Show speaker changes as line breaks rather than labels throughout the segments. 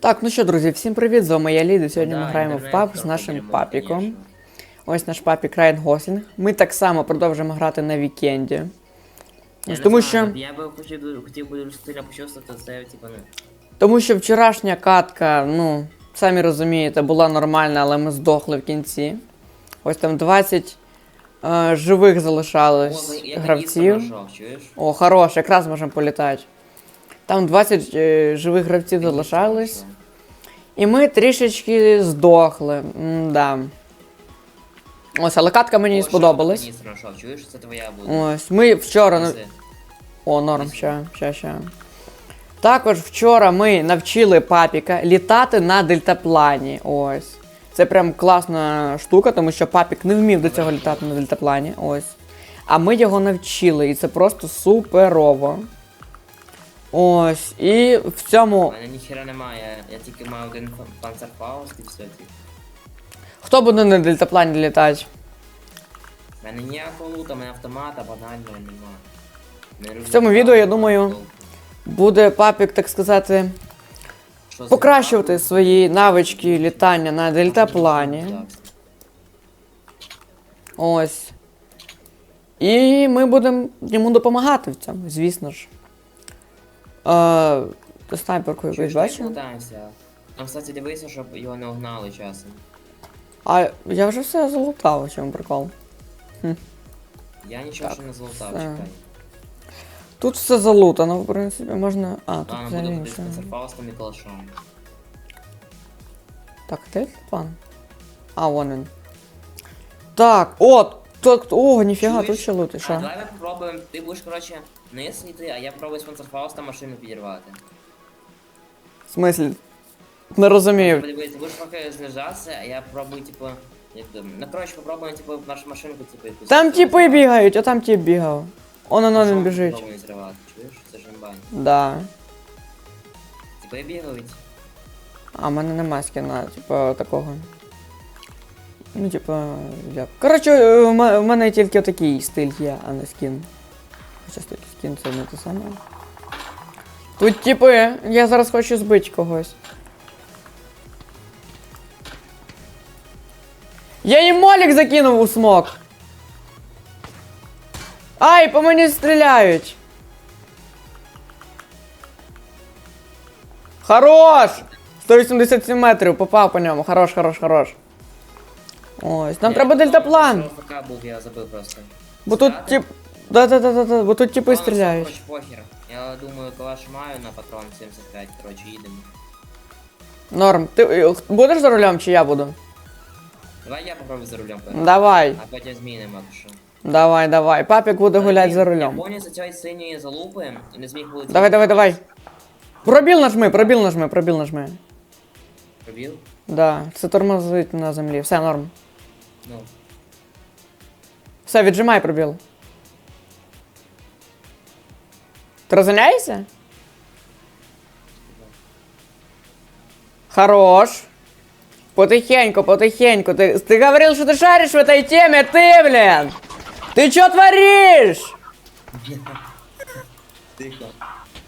Так, ну що, друзі, всім привіт, з вами я Ліда. Сьогодні ми граємо в паб з нашим папіком. Ось наш папік Райан Гослінг. Ми так само продовжуємо грати на вікенді. Ось тому що.
Я би хотів, хотів би сильно почувствувати це, типу, ну.
Тому що вчорашня катка, ну, самі розумієте, була нормальна, але ми здохли в кінці. Ось там 20 е, живих залишалось
О, я
гравців. О, хорош, якраз можемо політати. Там 20 е, живих гравців залишалось. І ми трішечки здохли. М-да. Ось, але катка мені сподобалась.
ще каністр знайшов, чуєш, це твоя буде.
Ось, ми вчора. нав-
Неси.
О, норм, ща, ща, ща. Також вчора ми навчили папіка літати на дельтаплані. Ось. Це прям класна штука, тому що папік не вмів до цього літати на дельтаплані. Ось. А ми його навчили, і це просто суперово. Ось. І в
У
цьому.
мене ніхера немає, я тільки маю один панцерфауст і все, типу.
Хто буде на дельтаплані літати?
У мене ніякого лута, у мене автомата банального немає.
В цьому відео, я думаю, Буде папік, так сказати, покращувати свої навички літання на дельтаплані. Ось. І ми будемо йому допомагати в цьому, звісно ж. Ти снайперку якусь бачив?
Лутаємося. Там, кстати, дивися, щоб його не угнали часом.
А я вже все залутав, у чому прикол.
Я нічого
Так,
ще не злутав,
все.
чекай.
Тут все залутано, в принципі, можна. А, тут
Ладно,
взагалі
буду ходити з
нічого.
і калашом.
Так, де план? А, вон він. Так, о, так, о, ніфіга, тут ще лути,
А,
що?
давай ми попробуємо, ти будеш, коротше, низ йти, а я попробую з панцерфауста машину підірвати.
В смислі? Не розумію.
Ти будеш поки знижатися, а я пробую, типу, як там, ну, коротше, попробуємо, типу, нашу машинку, типу, якусь.
Там типи бігають, а там тип бігав. Он он
Що
він
ми
біжить.
Попробуємо зривати, чуєш? Це ж імбань.
Да.
Типи бігають.
А в мене нема скіна, типу, такого. Ну, типу, як. Коротше, е, в мене тільки такий стиль є, а не скін. Хоча стиль скін це не те саме. Тут типи, я зараз хочу збити когось. Я їм молік закинув у смок. Ай, по мені стріляють. Хорош! 187 метрів, попав по ньому. Хорош, хорош, хорош. Ось, нам треба дельтаплан.
що був, я забив просто.
Бо тут тип. Да-да-да-да, бо тут типи стріляють.
коротше, похер. Я думаю, калаш маю на патрон 75, коротше, їдемо.
Норм. Ти е, будеш за рулем чи я буду?
Давай я попробую за рулем перед.
Давай,
А потім змінимо, якщо.
давай, давай. Папік буде гуляти за
Я
рулем.
цієї синьої залупи і не зміг полетіти.
Давай, давай, давай. Пробіл нажми, пробіл нажми, пробіл нажми.
Пробіл?
Да, це тормозить на землі. Все норм.
Ну.
Все, віджимай пробіл. Ти розганяєшся? Хорош. Потихеньку, потихеньку. Ты, ты говорил, что ты шаришь в этой теме, ты, блин! Ты что творишь?
Тихо.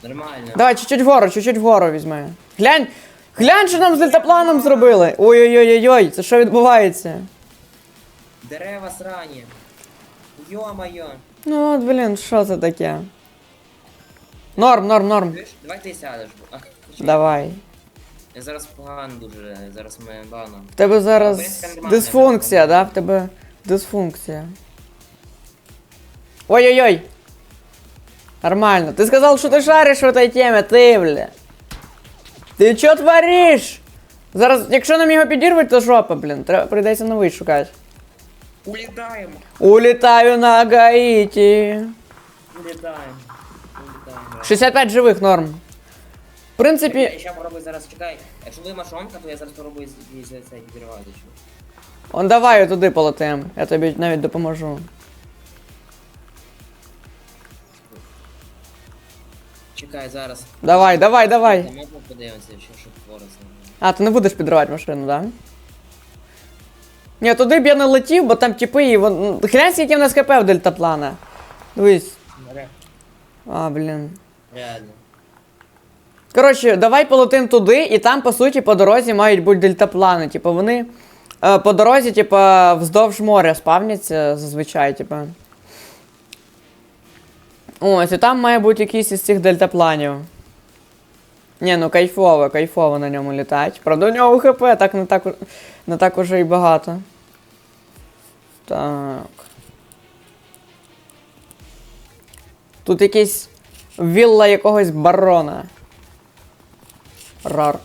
Нормально.
Давай, чуть-чуть вгору, чуть-чуть вгору візьми. Глянь, глянь, що нам з дельтапланом зробили. Ой-ой-ой-ой, це що відбувається?
Дерева срані. Йо-моє.
Ну от, блін, що це таке? Норм, норм, норм.
Чуєш? Давай ти сядеш. бо- А, почекай.
Давай.
Я зараз погано дуже, зараз ми бано.
В тебе зараз
принципі, нормально,
дисфункція, да?
нормально.
В тебе дисфункція. Ой-ой-ой. Нормально. Ты сказал, что ты шаришь в этой теме, ты, бля. Ти що твориш? Зараз, якщо нам його підірвуть, то жопа, блін. Треба прийдеться новий шукати.
Улітаємо.
Улітаю на Гаїті.
Улітаємо. Улітаємо.
65 живих норм. В
Я
принципі,
ще попробую зараз, чекай. Якщо буде машонка, то я зараз попробую з- з- з- цей підірвати. що.
он давай туди полетим. Я тобі навіть допоможу.
Чекай, зараз.
Давай, давай, давай.
Ми подивимося, що, що твориться.
А, ти не будеш підривати машину, да? Ні, туди б я не летів, бо там типи і вон. ну, Глянь, скільки в нас КП в дельтаплана. Дивись. А, блін.
Реально.
Коротше, давай полетим туди, і там, по суті, по дорозі мають бути дельтаплани. Типу, вони е, по дорозі, типу, вздовж моря спавняться зазвичай, типу. Ось, і там має бути якийсь із цих дельтапланів. Ні, ну кайфово, кайфово на ньому літати. Правда, у нього ХП так не так, не так уже і багато. Так. Тут якийсь вілла якогось барона. Рар.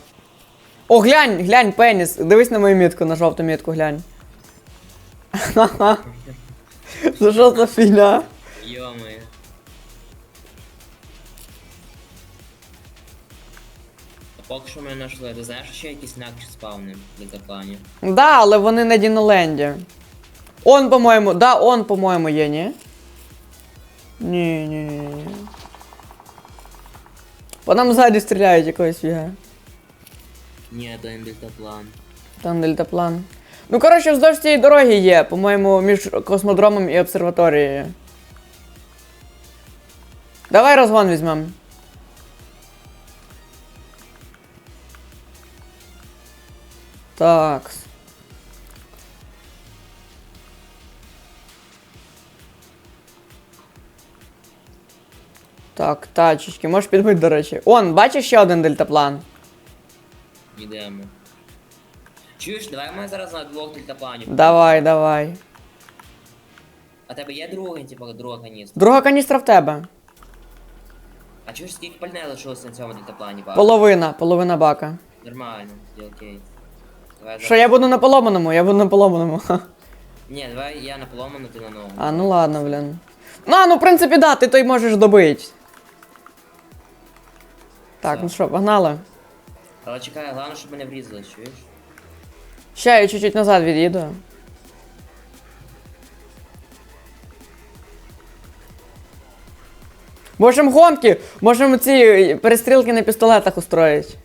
О, глянь, глянь, пеніс. Дивись на мою мітку, на жовту мітку глянь. Ха-ха. Це що за фігня?
Йоми. Поки що ми знайшли, ти знаєш, ще якісь інакші спавни в дельтаплані?
Да, але вони на Діноленді. Он, по-моєму, да, он, по-моєму, є, ні? Ні, ні, ні, ні. По нам ззаді стріляють якогось фіга.
Ні, то не дельтаплан.
Там дельтаплан. Ну, коротше, вздовж цієї дороги є, по-моєму, між космодромом і обсерваторією. Давай розгон візьмем. Так. Так, тачечки, можеш підбити, до речі. Он, бачиш ще один дельтаплан?
Йдемо. Чуєш, давай ми зараз на двох дельтапланів.
Давай, давай.
А тебе є другий, типу, друга каністра?
Друга каністра в тебе.
А чуєш, скільки пальне лишилось на цьому дельтаплані? Ба?
Половина, половина бака.
Нормально, окей. Давай
Що я буду на поломаному, я буду на поломаному. Ха.
Ні, давай я на поломану, ти на ногу.
А, ну ладно, блін. Ну, а, ну, в принципі, да, ти той можеш добити. Так, ну що, погнали.
Але чекай, головне, щоб ми не врізали, чуєш?
Ще я чуть-чуть назад від'їду. Можем гонки, можемо ці перестрілки на пістолетах устроїть.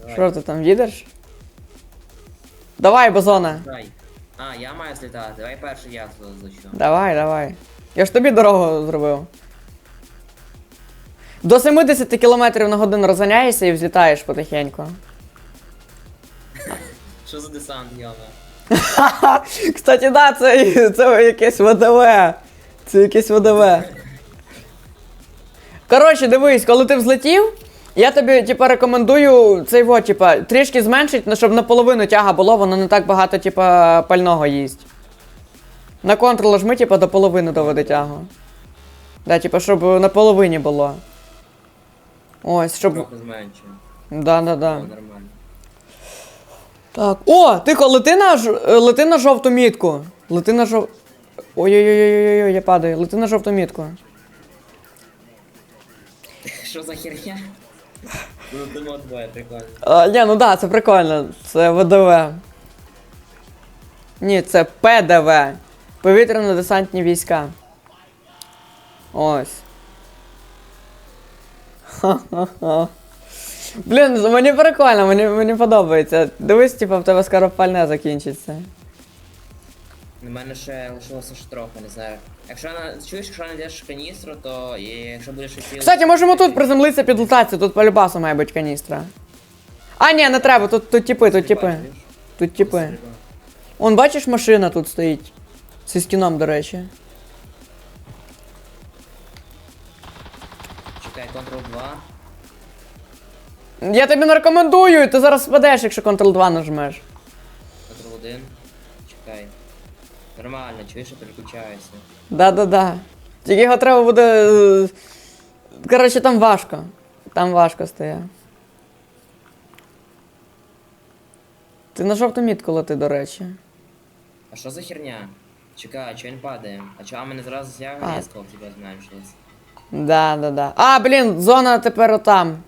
Давай.
Що ти там їдеш? Давай, базоне.
Давай. А, я маю злітати. Давай перший я злечу.
Давай, давай. Я ж тобі дорогу зробив. До 70 км на годину розганяєшся і взлітаєш потихеньку.
Що за десант, йома?
Кстати, да, це, це якесь ВДВ. Це якесь ВДВ. Коротше, дивись, коли ти взлетів, я тобі, типа, рекомендую цей вот, типа, трішки зменшить, ну, щоб наполовину тяга було, воно не так багато, типа, пального їсть. На контрол жми, типа, до половини доведе тягу. Да, типа, щоб на половині було. Ось, щоб.
Трохи зменшую.
Да, да, да.
О, нормально.
Так. О, тихо, лети на, ж... е, лети на жовту мітку. Лети на жов... Ой-ой-ой, я падаю. Лети на жовту мітку.
Що за херня? Ну, двоє, прикольно.
Ні, ну да, це прикольно. Це ВДВ. Ні, це ПДВ. Повітряно-десантні війська. Ось. Ха-ха-ха. Блін, мені прикольно, мені, мені подобається. Дивись, типа, в тебе скоро пальне закінчиться.
У мене ще лишилося ще трохи, не знаю. Якщо на чуєш, якщо знайдеш каністру, то і якщо будеш ще
Кстати, можемо тут приземлитися підлутатися, тут по любасу має бути каністра. А, ні, не треба, тут, тут типи, тут типи. Тут типи. Он бачиш, машина тут стоїть. Зі стіном, до речі.
Чекай, Ctrl 2,
Я тобі не рекомендую, ти зараз впадеш, якщо Ctrl 2 нажмеш.
Ctrl 1. Чекай. Нормально, чуєш, я переключаюся.
Да-да-да. Тільки його треба буде. е, Коротше, там важко. Там важко стає. Ти на жовту мітку лети, до речі.
А що за херня? Чекай, а чого він падає? А чого мене зразу я сказав, тебе зменшилось.
Да, да, да. А, блін, зона тепер отам.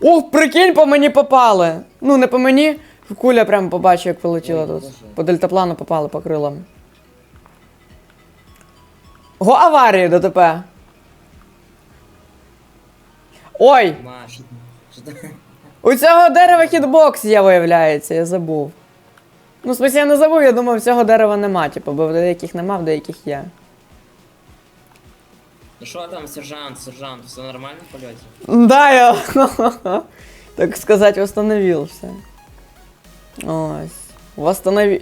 Ух, прикинь, по мені попали. Ну, не по мені. Куля прямо побачив, як полетіла тут. По дельтаплану попали по крилам. Го аварії ДТП. Ой! У цього дерева хітбокс є, виявляється, я забув. Ну, смысле, я не забув, я думав, цього дерева нема, типу, бо в деяких нема, в деяких є.
Ну що там, сержант, сержант, все нормально в польоті?
Да, я, так сказать, восстановился. Ось. Восстанови...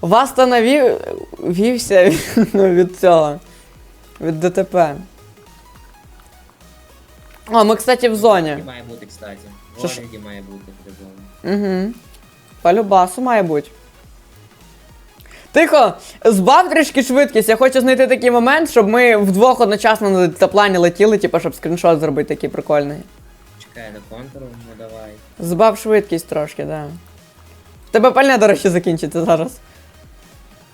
Восстановився ну, від цього. Від ДТП. О, ми, кстати, в зоні.
Має бути, кстати. В
Що ж?
городі має бути.
Угу. По любасу має бути. Тихо, збав трішки швидкість. Я хочу знайти такий момент, щоб ми вдвох одночасно на дельтаплані летіли, типу, щоб скріншот зробити такий прикольний.
Чекай до контуру, ну давай.
Збав швидкість трошки, да. Тебе пальне, до речі, закінчиться зараз.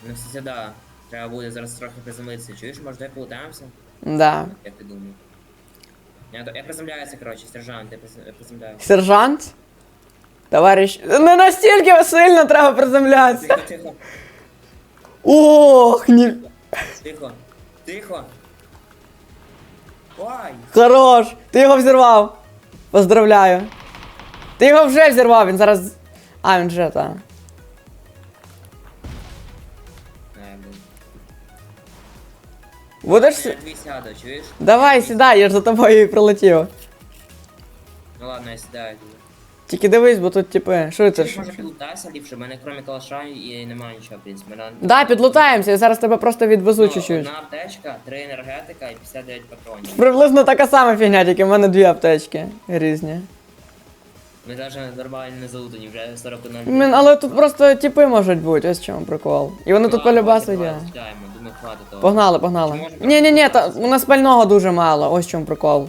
Ну, кстати, да. Треба буде зараз трохи приземлитися. Чуєш, може, давай полутаємося?
Да.
Як ти думаєш? Я, я приземляюся, коротше, сержант, я приз- я приземляюся.
Сержант? Товариш. Не настільки сильно треба приземлятися.
Тихо, тихо,
Ох, ні.
тихо, тихо. Ой!
Хорош! Ти його взірвав. Поздравляю. Ти його вже взірвав, він зараз. А, він вже, так. Будеш.
Я
с-
дві сяду, чуєш?
Давай сідай, я ж за тобою і прилетів.
Ну ладно, я сідаю.
Тільки дивись, бо тут типи. Що це?
Ти ж? може підлутайся ліпше, в мене крім калаша і немає нічого, в принципі. Мене-
Да, підлутаємося, я зараз тебе просто відвезу
Ну,
чуть-чуть.
Одна аптечка, три енергетика і 59 патронів.
Приблизно така сама фігня, тільки в мене дві аптечки різні.
Ми навіть нормально не залутані, вже 41
Блін, але тут просто типи можуть бути, ось в чому прикол. І вони тут полюбаси є. Погнали, погнали. Ні, ні, ні, та у нас пального дуже мало, ось в чому прикол.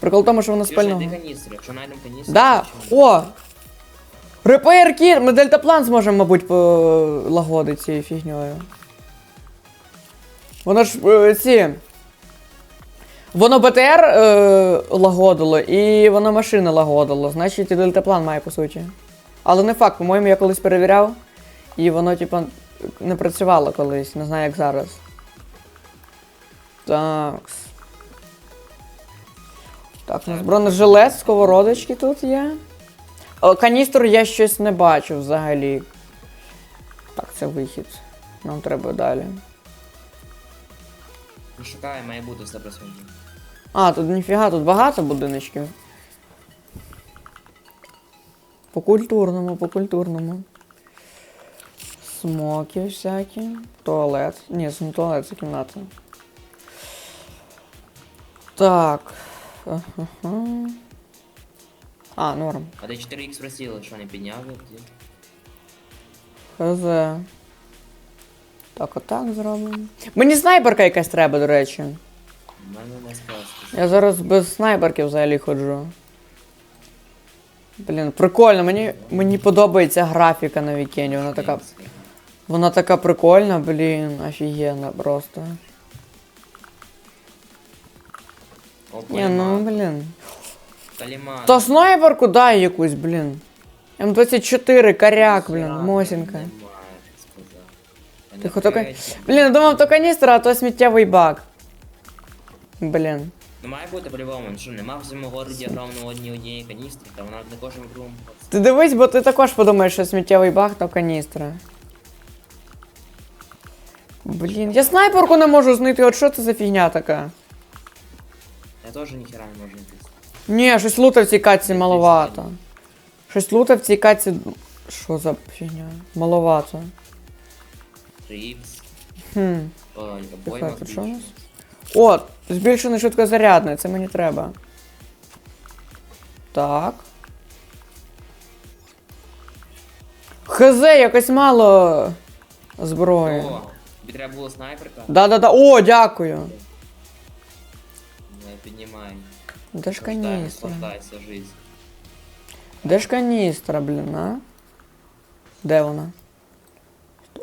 Прикол в тому, що у нас
Юрій,
пального.
каністри, якщо знайдемо каністри.
Да, о! Repair kit, ми дельтаплан зможемо, мабуть, полагодити цією фігньою. Воно ж е, ці. Воно БТР е, лагодило і воно машини лагодило. Значить і дельтаплан має по суті. Але не факт, по-моєму, я колись перевіряв, і воно, типа, не працювало колись, не знаю як зараз. Так. Так, у нас бронежилет, сковородочки тут є. О, каністру я щось не бачу взагалі. Так, це вихід. Нам треба далі.
Ну шукай, має бути 100%.
А, тут ніфіга, тут багато будиночків. По культурному, по культурному. Смоки всякі. Туалет. Ні, це не туалет, це кімната. Так. Ага. А, норм.
А де 4х просіли, що не підняли?
Хз. Так, отак зробимо. Мені снайперка якась треба, до речі.
У мене не.
Я зараз без снайперки взагалі ходжу. Блін, прикольно, мені, мені подобається графіка на вікенді. Вона така. Вона така прикольна, блін, офігенна просто. Ні, ну блін.
Каліман.
То снайперку дай якусь, блін. М24, коряк, блін, мосінка. Тихо, тільки-
Енергетика.
Блін, я думав, то каністра, а то сміттєвий бак. Блін.
Ну має бути по-любому, ну що нема в цьому городі ровно одні однієї каністри, та вона на кожному другому.
Ти дивись, бо ти також подумаєш, що сміттєвий бак, то каністра. Блін, я снайперку не можу знайти, от що це за фігня така?
Я теж ніхера не можу знайти.
Ні, щось лута в цій катці маловато. Щось лута в цій катці. Що за фігня? Маловато.
3х.
Хм.
Ой,
Тихо,
обойма.
тут що у нас? О, це мені треба. Так. ХЗ, якось мало зброї.
О, тобі треба було снайперка?
Да-да-да. О, дякую.
Не піднімай.
Де ж
Наслаждай-
каністра?
Наслаждайся жизнь.
Де ж каністра, блін, а? Де вона?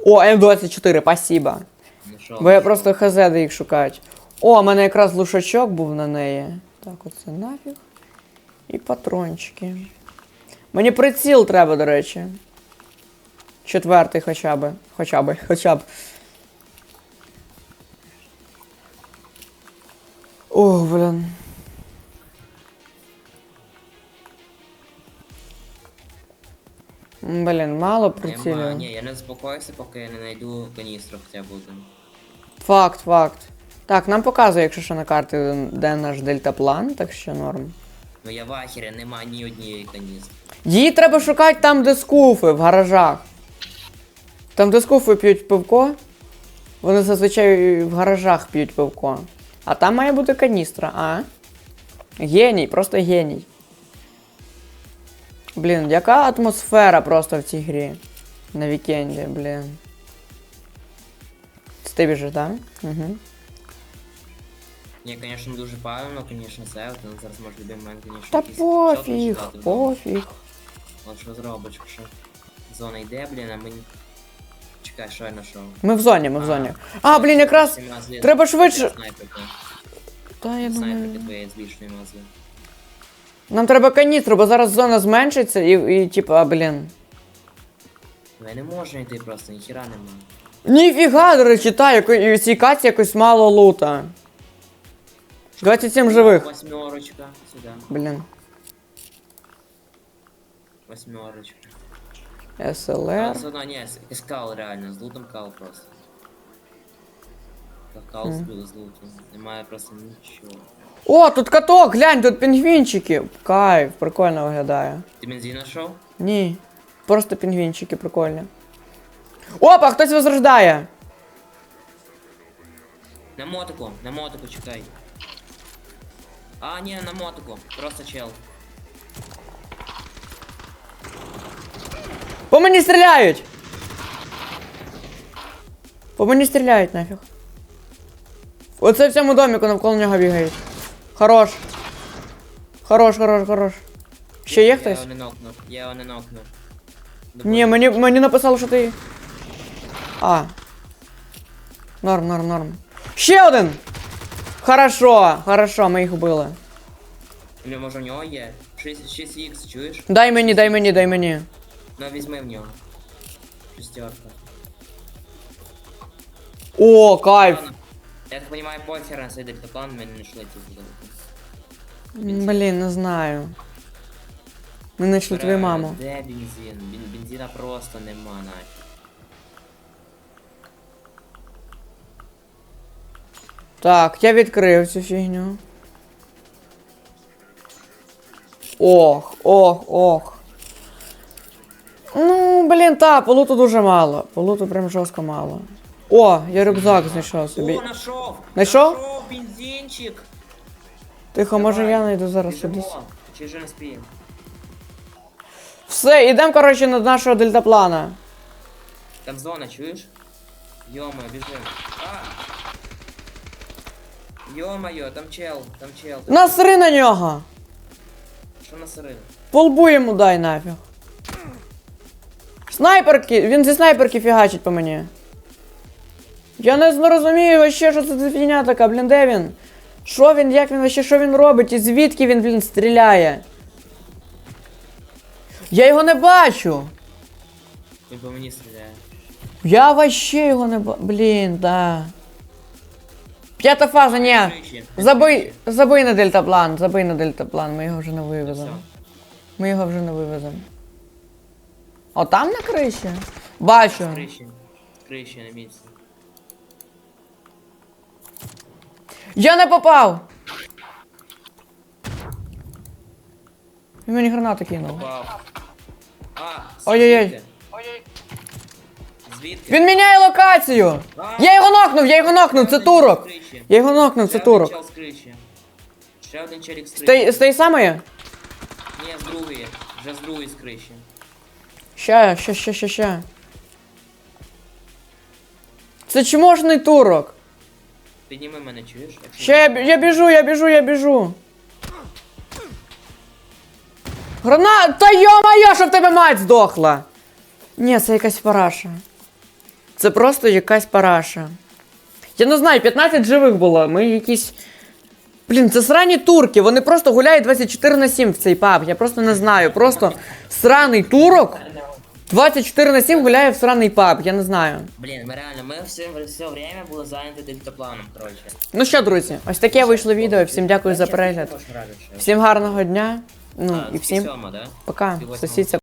О, М24, спасибо.
Ну?
Бо я просто хз де їх шукати. О, у мене якраз лушачок був на неї. Так, оце нафіг. І патрончики. Мені приціл треба, до речі. Четвертий хоча б. Хоча б, хоча б. Ох, блін. Блін, мало?
Нема,
прицілів.
ні, я не заспокоюся, поки я не знайду каністру хоча б один.
Факт, факт. Так, нам показує, якщо що на карті, де наш дельтаплан, так що норм.
Ну я в ахері, нема ні однієї каністри.
Її треба шукати там, де скуфи, в гаражах. Там, де скуфи п'ють пивко. Вони зазвичай в гаражах п'ють пивко. А там має бути каністра, а? Геній, просто геній. Блін, яка атмосфера просто в цій грі. На вікенді, блін. Це ти біжиш, так? Угу.
Ні, звісно, дуже правильно, звісно, це, от він зараз може будь-який момент, звісно,
Та
якийсь
пофіг,
да.
пофіг.
От що зробиш, якщо зона йде, блін, а мені... Чекай, що я знайшов.
Ми в зоні, ми в зоні. А, блін, якраз. треба швидше-
Снайперки,
Та я думаю.
снайперки твоєї збільшної мазли.
Нам треба каністру, бо зараз зона зменшиться і, і типа, блін.
Ну я не можу йти просто, ніхіра нема.
Ніфіга, до речі, та, яко, і в цій каці якось мало лута. 27 живих.
Восьмерочка, сюди.
Блін.
Восьмерочка.
СЛР.
все одно, ні, з- кал реально, з лутом кал просто. Та Кал
Мгм.
збили з лутом. Немає просто нічого.
О, тут каток, глянь, тут пінгвінчики. Кайф, прикольно виглядає.
Ти бензин знайшов?
Ні. Просто пінгвінчики прикольні. Опа, хтось возрождає.
На мотику, на мотику чекай. А, ні, на мотику, просто чел.
По мені стріляють! По мені стріляють нафіг. Оце в цьому доміку навколо нього бігають. Хорош. Хорош, хорош, хорош. Ще є
Я
хтось?
його не нокнув, я його не нокнув.
Ні, мені, мені написало, що ти. А. Норм, норм, норм. Ще один! Хорошо, хорошо, ми їх вбили.
Или може в нього є? 6, х чуєш?
Дай мені, дай мені, дай мені.
Ну візьми в нього. Шестерка.
О, кайф.
Я так понимаю, похер на цей дельтаплан, ми не знайшли ці зробити.
Блін, не знаю. Ми знайшли твою маму.
Де бензин? Бен- бензина просто нема нафіг.
Так, я відкрив цю фігню. Ох, ох, ох. Ну, блін, та, полуту дуже мало. Полуту прям жорстко мало. О, я рюкзак знайшов собі.
О, нашов!
Знайшов?
Нашов бензинчик!
Тихо, може я знайду зараз сюди.
Чи вже не спіємо?
Все, ідемо, коротше, до нашого дельтаплана.
Там зона, чуєш? Йо-моє, біжим. Йо-моє, там чел, там чел.
Насри на нього!
Що насорили?
По лбу йому дай нафіг. Снайперки! Він зі снайперки фігачить по мені. Я не розумію вообще, що це за фігня така, блін, де він? Що він, як він вообще, що він робить? І звідки він, блін, стріляє? Я його не бачу!
Він по мені стріляє.
Я вообще його не бачу. Блін, да. П'ята фаза, ні. Забий, забий на дельтаплан, забий на дельтаплан, ми його вже не вивеземо. Ми його вже не вивеземо. О, там на криші? Бачу.
Кричі. Кричі на місці.
Я не попав! Він мені гранату кинув.
Попав. А,
Ой-ой-ой.
звідки?
Він міняє локацію!
А,
Я його нокнув, я його нокнув, це турок!
з.
Я його нокнув, це
Ще один
турок.
чел з криші. Ще один челік з
З
криші.
З тієї самої?
Ні, з другої. Вже з другої з криші.
Ща, ща, ща, ща, ща. Це чможний турок.
Підніми мене, чуєш?
Ще я, бі- я біжу, я біжу, я біжу. Гранат! Та йо-моє, що в тебе мать здохла! Ні, це якась параша. Це просто якась параша. Я не знаю, 15 живих було. Ми якісь. Блін, це срані турки, вони просто гуляють 24 на 7 в цей паб. Я просто не знаю. Просто сраний турок 24 на 7 гуляє в сраний паб, я не знаю.
Блін, ми реально, ми все, все время були зайняті дельтапланом, коротше.
Ну що, друзі, ось таке вийшло відео. Всім дякую за перегляд. Всім гарного дня. Ну
А,
і всім
сьома, да?
пока. Сосіться